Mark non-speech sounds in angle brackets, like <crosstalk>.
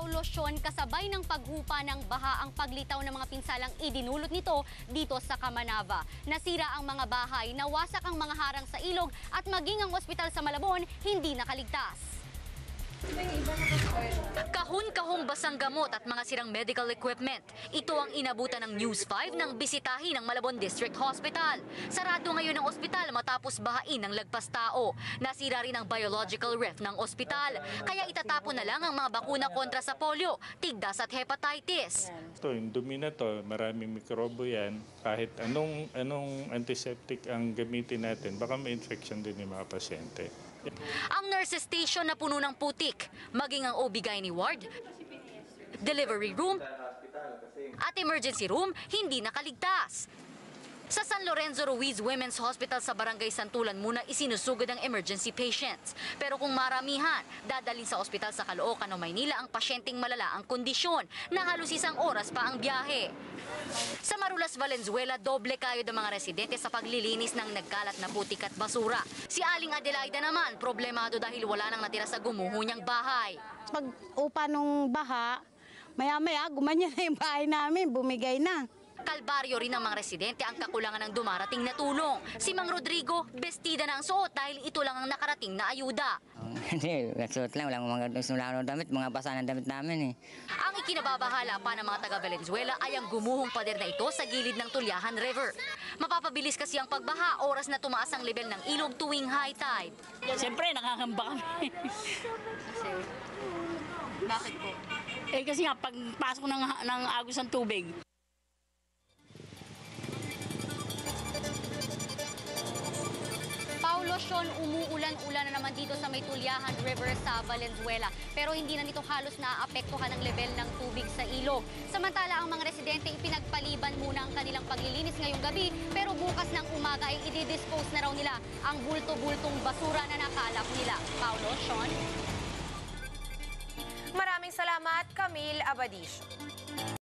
Paulo Sean kasabay ng paghupa ng baha ang paglitaw ng mga pinsalang idinulot nito dito sa Kamanava. Nasira ang mga bahay, nawasak ang mga harang sa ilog at maging ang ospital sa Malabon hindi nakaligtas. Kahon-kahong basang gamot at mga sirang medical equipment. Ito ang inabutan ng News 5 ng bisitahin ng Malabon District Hospital. Sarado ngayon ang ospital matapos bahain ng lagpas tao. Nasira rin ang biological ref ng ospital. Kaya itatapon na lang ang mga bakuna kontra sa polio, tigdas at hepatitis. Ito, yung dumi na to, maraming mikrobo yan. Kahit anong, anong antiseptic ang gamitin natin, baka may infection din yung mga pasyente. Ang nurses station na puno ng putik, maging ang OB-GYN ward, delivery room, at emergency room hindi nakaligtas. Sa San Lorenzo Ruiz Women's Hospital sa Barangay Santulan muna isinusugod ang emergency patients. Pero kung maramihan, dadalhin sa ospital sa Caloocan o Maynila ang pasyenteng malala ang kondisyon na halos isang oras pa ang biyahe. Sa Marulas, Valenzuela, doble kayo ng mga residente sa paglilinis ng nagkalat na putik at basura. Si Aling Adelaida naman, problemado dahil wala nang natira sa gumuho niyang bahay. Pag upa nung baha, maya-maya gumanyan na yung bahay namin, bumigay na. Kalbaryo rin ng mga residente ang kakulangan ng dumarating na tulong. Si Mang Rodrigo, bestida na ang suot dahil ito lang ang nakarating na ayuda. <laughs> Hindi, suot lang. Walang mga wala ng damit. Mga basa ng damit namin eh. Ang ikinababahala pa ng mga taga Valenzuela ay ang gumuhong pader na ito sa gilid ng Tulyahan River. Mapapabilis kasi ang pagbaha oras na tumaas ang level ng ilog tuwing high tide. Siyempre, nakakamba kami. Bakit po? eh kasi nga, pag pasok ng, ng agos ng tubig, Sean, umuulan-ulan na naman dito sa may River sa Valenzuela. Pero hindi na nito halos naaapektuhan ang level ng tubig sa ilog. Samantala, ang mga residente ipinagpaliban muna ang kanilang paglilinis ngayong gabi. Pero bukas ng umaga ay i-dispose na raw nila ang bulto-bultong basura na nakalap nila. Paulo, Sean? Maraming salamat, Camille Abadisio.